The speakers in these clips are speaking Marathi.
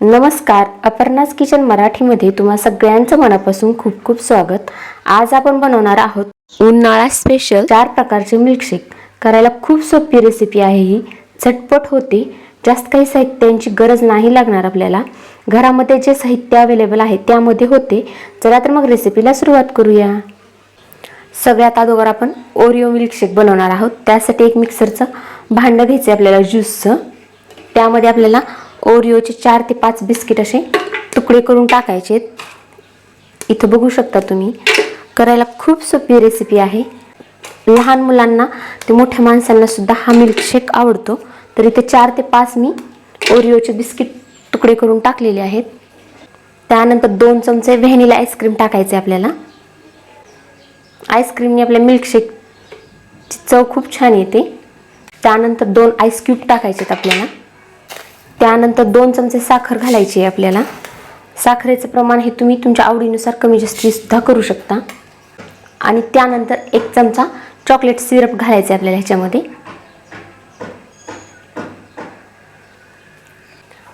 नमस्कार अपर्णाज किचन मराठीमध्ये तुम्हा सगळ्यांचं मनापासून खूप खूप स्वागत. आज आपण बनवणार आहोत उन्हाळा स्पेशल चार प्रकारचे मिल्कशेक करायला खूप सोपी रेसिपी आहे ही. झटपट होते जास्त काही साहित्यांची गरज नाही लागणार आपल्याला. घरामध्ये जे साहित्य अवेलेबल आहे त्यामध्ये होते. चला तर मग रेसिपीला सुरुवात करूया. सगळ्यात अगोदर आपण ओरिओ मिल्कशेक बनवणार आहोत. त्यासाठी एक मिक्सरचं भांडं घ्यायचं आहे आपल्याला ज्यूसचं त्यामध्ये आपल्याला ओरिओचे चार ते पाच बिस्किट असे तुकडे करून टाकायचे इथं बघू शकता तुम्ही करायला खूप सोपी रेसिपी आहे. लहान मुलांना ते मोठ्या माणसांना सुद्धा हा मिल्कशेक आवडतो. तर इथे चार ते पाच मी ओरिओचे बिस्किट तुकडे करून टाकलेले आहेत. त्यानंतर दोन चमचे व्हॅनिला आईस्क्रीम टाकायचे आपल्याला. आईस्क्रीमने आपल्या मिल्कशेकची चव खूप छान येते. त्यानंतर दोन आईस क्यूब टाकायचे आहेत आपल्याला. त्यानंतर दोन चमचे साखर घालायची आहे आपल्याला. साखरेचं प्रमाण हे तुम्ही तुमच्या आवडीनुसार कमी जास्तीसुद्धा करू शकता. आणि त्यानंतर एक चमचा चॉकलेट सिरप घालायचं आहे आपल्याला ह्याच्यामध्ये.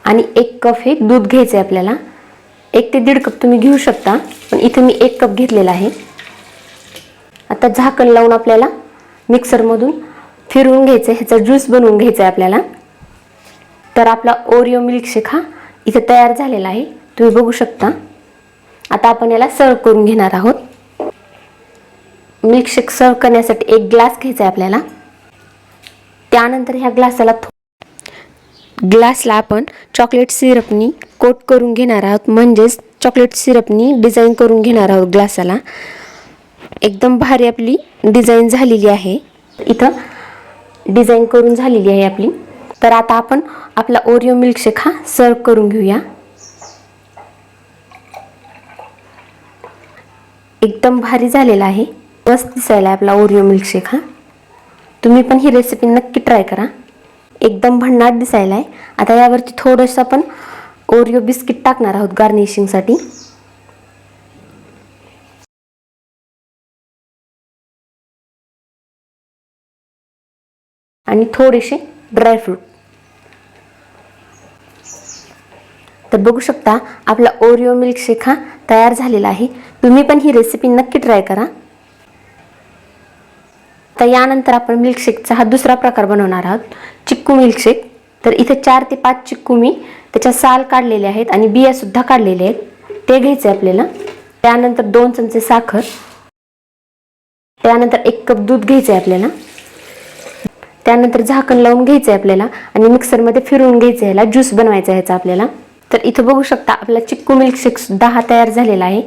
आणि एक कप हे दूध घ्यायचं आहे आपल्याला. एक ते दीड कप तुम्ही घेऊ शकता पण इथे मी एक कप घेतलेला आहे. आता झाकण लावून आपल्याला मिक्सरमधून फिरवून घ्यायचं आहे ह्याचा ज्यूस बनवून घ्यायचा आहे आपल्याला. तर आपला ओरिओ मिल्कशेक हा इथे तयार झालेला आहे. तुम्ही बघू शकता. आता आपण याला सर्व करून घेणार आहोत. मिल्कशेक सर्व करण्यासाठी एक ग्लास घ्यायचा आहे आपल्याला. त्यानंतर ह्या ग्लासाला ग्लासला आपण चॉकलेट सिरपनी कोट करून घेणार आहोत. म्हणजेच चॉकलेट सिरपनी डिझाईन करून घेणार आहोत ग्लासाला. एकदम भारी आपली डिझाईन झालेली आहे. इथं डिझाईन करून झालेली आहे आपली. तर आता आपण आपला ओरिओ मिल्कशेक हा सर्व करून घेऊया. एकदम भारी झालेला आहे. मस्त दिसायला आहे आपला ओरिओ मिल्कशेक हा. तुम्ही पण ही रेसिपी नक्की ट्राय करा. एकदम भन्नाट दिसायला आहे. आता यावरती थोडंसं आपण ओरिओ बिस्किट टाकणार आहोत गार्निशिंगसाठी आणि थोडेसे ड्रायफ्रूट तर बघू शकता आपला ओरिओ मिल्कशेक हा तयार झालेला आहे. तुम्ही पण ही रेसिपी नक्की ट्राय करा. तर यानंतर आपण मिल्कशेकचा हा दुसरा प्रकार बनवणार आहोत. चिक्कू मिल्कशेक तर इथे चार ते पाच चिक्कू मी त्याच्या साल काढलेले आहेत आणि बिया सुद्धा काढलेले आहेत. ते घ्यायचे आपल्याला. त्यानंतर दोन चमचे साखर. त्यानंतर एक कप दूध घ्यायचं आहे आपल्याला. त्यानंतर झाकण लावून घ्यायचं आहे आपल्याला आणि मिक्सरमध्ये फिरवून घ्यायचं आहे याला ज्यूस बनवायचा आहे याचा आपल्याला. तर इथं बघू शकता आपला चिक्कू मिल्कशेक सुद्धा हा तयार झालेला आहे.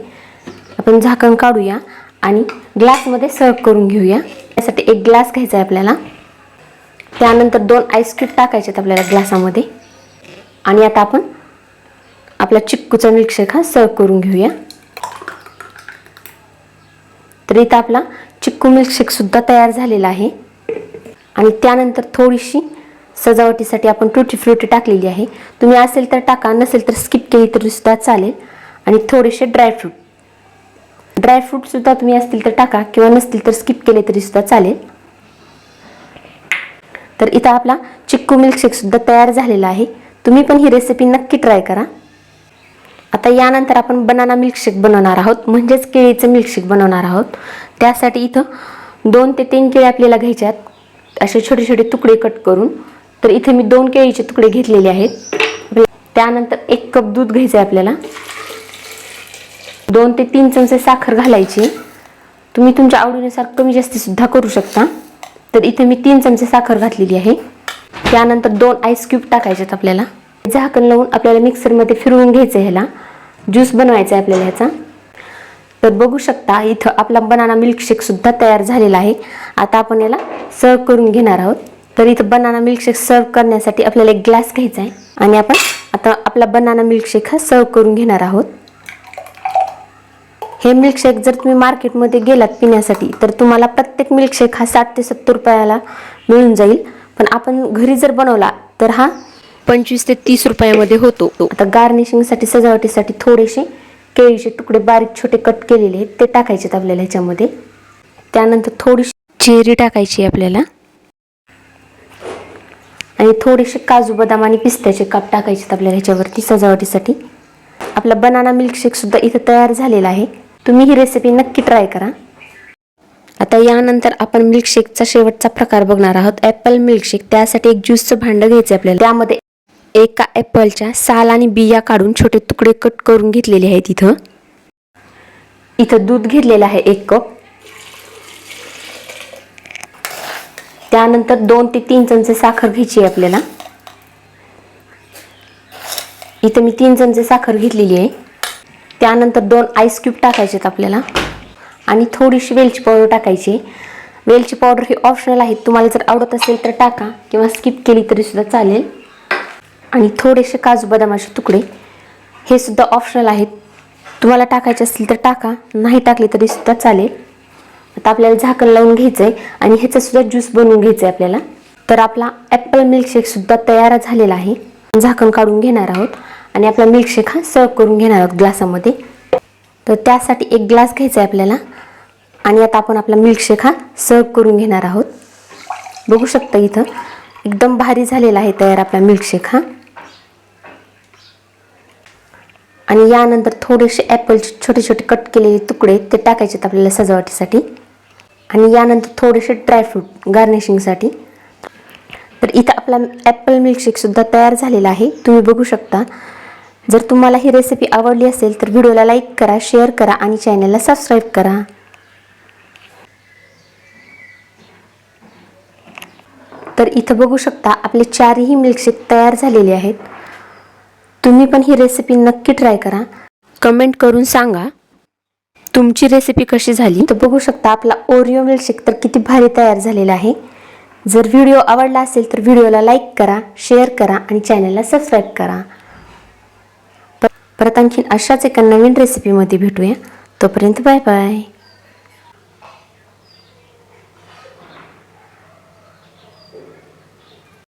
आपण झाकण काढूया आणि ग्लासमध्ये सर्व करून घेऊया. त्यासाठी एक ग्लास घ्यायचा आहे आपल्याला. त्यानंतर दोन आईस टाकायचे आहेत आपल्याला ग्लासामध्ये आणि आता आपण आपला चिक्कूचा मिल्कशेक हा सर्व करून घेऊया. तर इथं आपला चिक्कू मिल्कशेक सुद्धा तयार झालेला आहे. आणि त्यानंतर थोडीशी सजावटीसाठी आपण टुटी फ्रुटी टाकलेली आहे. तुम्ही असेल तर टाका नसेल तर स्किप केली तरी सुद्धा चालेल. आणि थोडेसे ड्रायफ्रूट ड्रायफ्रूटसुद्धा तुम्ही असतील तर टाका किंवा नसतील तर स्किप केले तरी सुद्धा चालेल. तर इथं आपला चिक्कू मिल्कशेकसुद्धा तयार झालेला आहे. तुम्ही पण ही रेसिपी नक्की ट्राय करा. आता यानंतर आपण बनाना मिल्कशेक बनवणार आहोत. म्हणजेच केळीचं मिल्कशेक बनवणार आहोत. त्यासाठी इथं दोन ते तीन केळी आपल्याला घ्यायच्यात. असे छोटे छोटे तुकडे कट करून तर इथे मी दोन केळीचे तुकडे घेतलेले आहेत. त्यानंतर एक कप दूध घ्यायचं आहे आपल्याला. दोन ते तीन चमचे साखर घालायची. तुम्ही तुमच्या आवडीनुसार कमी जास्तीसुद्धा करू शकता. तर इथे मी तीन चमचे साखर घातलेली आहे. त्यानंतर दोन आईस क्यूब टाकायचे आपल्याला. झाकण लावून आपल्याला मिक्सरमध्ये फिरवून घ्यायचं ह्याला. ज्यूस बनवायचा आहे आपल्याला ह्याचा. तर बघू शकता इथं आपला बनाना मिल्कशेक सुद्धा तयार झालेला आहे. आता आपण याला सर्व करून घेणार आहोत. तर इथं बनाना मिल्कशेक सर्व करण्यासाठी आपल्याला एक ग्लास घ्यायचा आहे. आणि आपण आता आपला बनाना मिल्कशेक हा सर्व करून घेणार आहोत. हे मिल्कशेक जर तुम्ही मार्केटमध्ये गेलात पिण्यासाठी तर तुम्हाला प्रत्येक मिल्कशेक हा साठ ते सत्तर रुपयाला मिळून जाईल. पण आपण घरी जर बनवला तर हा पंचवीस ते तीस रुपयामध्ये होतो. आता गार्निशिंगसाठी सजावटीसाठी थोडेसे केळीचे तुकडे बारीक छोटे कट केलेले आहेत ते टाकायचे आहेत आपल्याला ह्याच्यामध्ये. त्यानंतर थोडीशी चेरी टाकायची आपल्याला. आणि थोडेसे काजू बदाम आणि पिस्त्याचे काप टाकायचे आहेत आपल्याला ह्याच्यावरती सजावटीसाठी. आपला बनाना मिल्कशेक सुद्धा इथं तयार झालेला आहे. तुम्ही ही रेसिपी नक्की ट्राय करा. आता यानंतर आपण मिल्कशेकचा शेवटचा प्रकार बघणार आहोत. ॲपल मिल्कशेक त्यासाठी एक ज्यूसचं भांडं घ्यायचं आपल्याला. त्यामध्ये एका ॲपलच्या साल आणि बिया काढून छोटे तुकडे कट करून घेतलेले आहेत इथं इथं दूध घेतलेलं आहे एक कप. त्यानंतर दोन ते तीन चमचे साखर घ्यायची आहे आपल्याला. इथं मी तीन चमचे साखर घेतलेली आहे. त्यानंतर दोन आईस क्यूब टाकायचे आहेत आपल्याला. आणि थोडीशी वेलची पावडर टाकायची वेलची पावडर ही ऑप्शनल आहे तुम्हाला जर आवडत असेल तर टाका. किंवा स्किप केली तरी सुद्धा चालेल. आणि थोडेसे काजू बदामाचे तुकडे हे सुद्धा ऑप्शनल आहेत. तुम्हाला टाकायचे असतील तर टाका नाही टाकले तरी सुद्धा चालेल. आता आपल्याला झाकण लावून घ्यायचं आहे आणि ह्याचा सुद्धा ज्यूस बनवून घ्यायचं आहे आपल्याला. तर आपला ॲपल मिल्कशेक सुद्धा तयार झालेला आहे. झाकण काढून घेणार आहोत आणि आपला मिल्कशेक हा सर्व करून घेणार आहोत ग्लासामध्ये. तर त्यासाठी एक ग्लास घ्यायचा आहे आपल्याला आणि आता आपण आपला मिल्कशेक हा सर्व करून घेणार आहोत. बघू शकता इथं एकदम भारी झालेला आहे तयार आपला मिल्कशेक हा. आणि यानंतर थोडेसे ॲपलचे छोटे छोटे कट केलेले तुकडे ते टाकायचे आहेत आपल्याला सजावटीसाठी. आणि यानंतर थोडेसे ड्रायफ्रूट गार्निशिंगसाठी. तर इथं आपला ॲपल मिल्कशेकसुद्धा तयार झालेला आहे. तुम्ही बघू शकता. जर तुम्हाला ही रेसिपी आवडली असेल तर व्हिडिओला लाईक करा शेअर करा आणि चॅनलला सबस्क्राईब करा. तर इथं बघू शकता आपले चारही मिल्कशेक तयार झालेले आहेत. तुम्ही पण ही रेसिपी नक्की ट्राय करा. कमेंट करून सांगा तुमची रेसिपी कशी झाली? तर बघू शकता आपला ओरिओ मिल्कशेक तर किती भारी तयार झालेला आहे. जर व्हिडिओ आवडला असेल तर व्हिडिओला लाईक करा शेअर करा आणि चॅनलला सबस्क्राईब करा. परत आणखीन अशाच एका नवीन रेसिपीमध्ये भेटूया. तोपर्यंत बाय बाय